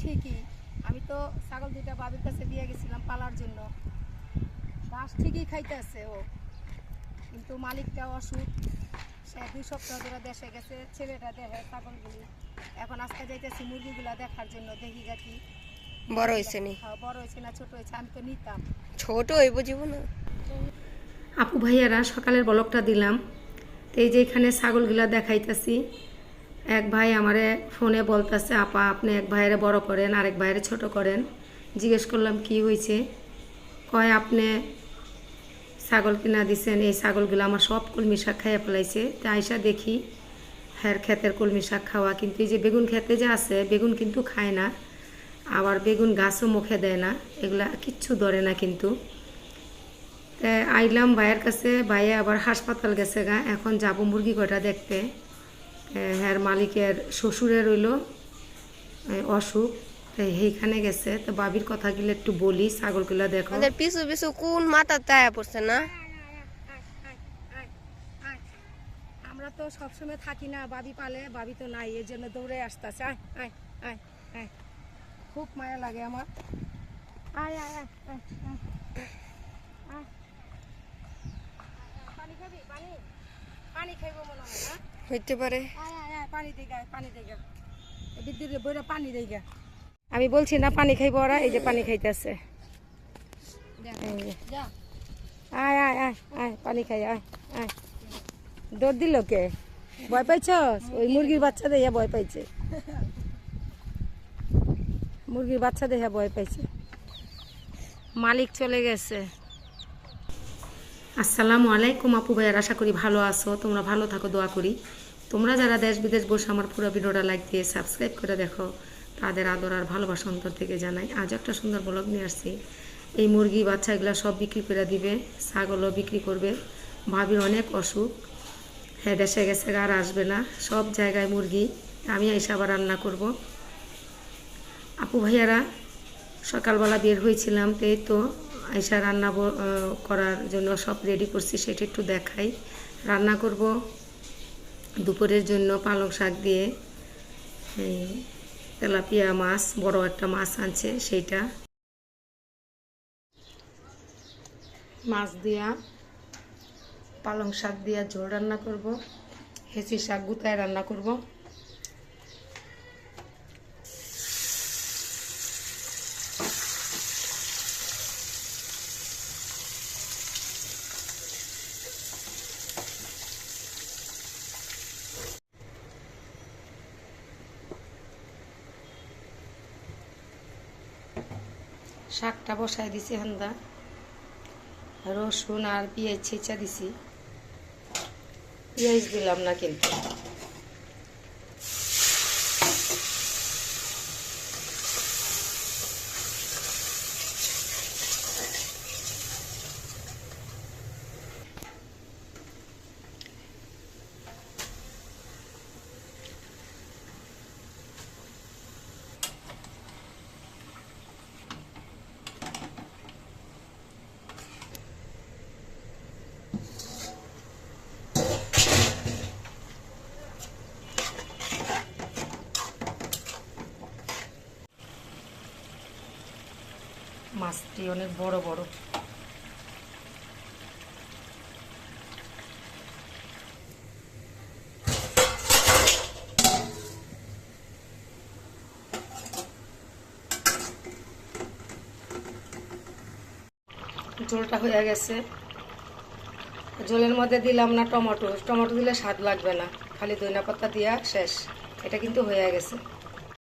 ঠিকই। আমি তো ছাগল দুইটা বাবির কাছে দিয়ে গেছিলাম পালার জন্য। ঘাস ঠিকই খাইতেছে ও। কিন্তু মালিকটা অসুখ। সে দুই সপ্তাহ ধরে দেশে গেছে ছেলেটা দেখে ছাগলগুলি। এখন আজকে যাইতেছি মুরগিগুলা দেখার জন্য দেখি গাছি বড় হয়েছে নি? বড় হয়েছে না ছোট হয়েছে আমি তো নিতাম। ছোট হইব জীবন। আপু ভাইয়ারা সকালের বলকটা দিলাম। তো এই যে এখানে ছাগলগুলা দেখাইতেছি এক ভাই আমারে ফোনে বলতেছে, আপা, আপনি এক ভাইয়েরে বড় করেন, আরেক ভাইয়েরে ছোট করেন। জিজ্ঞেস করলাম, কি হয়েছে কয়, আপনি ছাগল কিনা দিছেন, এই ছাগলগুলো আমার সব কলমি শাক খাইয়ে ফেলাইছে। তা আইসা দেখি হ্যার ক্ষেতের কলমি শাক খাওয়া, কিন্তু এই যে বেগুন খেতে যে আছে, বেগুন কিন্তু খায় না, আবার বেগুন গাছও মুখে দেয় না, এগুলা কিচ্ছু ধরে না কিন্তু। আইলাম ভাইয়ের কাছে, ভাইয়ে আবার হাসপাতাল গেছে গা, এখন যাব মুরগি কটা দেখতে। হ্যার মালিকের শ্বশুরের রইল। অসুখ। তাই সেইখানে গেছে। তো বাবির কথাগুলো একটু বলি ছাগলগুলো দেখো। আমাদের পিছু পিছু কোন মাথা তায়া পড়ছে না? আমরা তো সবসময় থাকি না বাবি পালে বাবি তো নাই এর জন্য দৌড়ে আসতেছে। আয় আয় আয় আয়। খুব মায়া লাগে আমার। আয় আয় আয় আয়, আয়, আয়। পানি খাবি? পানি? পানি খাইব মনে হয় না? হইতে পারে। আমি বলছি না পানি খাইব ওরা এই যে পানি খাইতেছে। আয় আয় আয় আয় পানি খাই আয় আয়। দৌড় দিল কে? ভয় পাইছ ওই মুরগির বাচ্চা দেয়া ভয় পাইছে। মুরগির বাচ্চা দেখা ভয় পাইছে। মালিক চলে গেছে। আসসালামু আলাইকুম আপু ভাইয়ার, আশা করি ভালো আছো। তোমরা ভালো থাকো, দোয়া করি। তোমরা যারা দেশ বিদেশ বসে আমার পুরো ভিডিওটা লাইক দিয়ে সাবস্ক্রাইব করে দেখো, তাদের আদর আর ভালোবাসা অন্তর থেকে জানাই। আজ একটা সুন্দর ব্লগ নিয়ে আসছি। এই মুরগি বাচ্চাগুলো সব বিক্রি করে দিবে, ছাগলও বিক্রি করবে। ভাবির অনেক অসুখ। হ্যাঁ দেশে গেছে, আর আসবে না। সব জায়গায় মুরগি, আমি এসে আবার রান্না করব। আপু ভাইয়ারা, সকালবেলা বের হয়েছিলাম, তো এই তো আইসা রান্না করার জন্য সব রেডি করছি, সেটা একটু দেখাই। রান্না করব দুপুরের জন্য পালং শাক দিয়ে। এই তেলাপিয়া মাছ, বড় একটা মাছ আনছে সেইটা। মাছ দিয়া পালং শাক দিয়া ঝোল রান্না করব। হেঁচি শাক গুতায় রান্না করব। শাকটা বসাই দিছি হান্দা। রসুন আর পেঁয়াজ ছেঁচা দিছি। পেঁয়াজ দিলাম না কিন্তু। মাছটি অনেক বড় বড়। ঝোলটা হয়ে গেছে। ঝোলের মধ্যে দিলাম না টমেটো। টমেটো দিলে স্বাদ লাগবে না। খালি দইনা পাতা দিয়া শেষ। এটা কিন্তু হয়ে গেছে।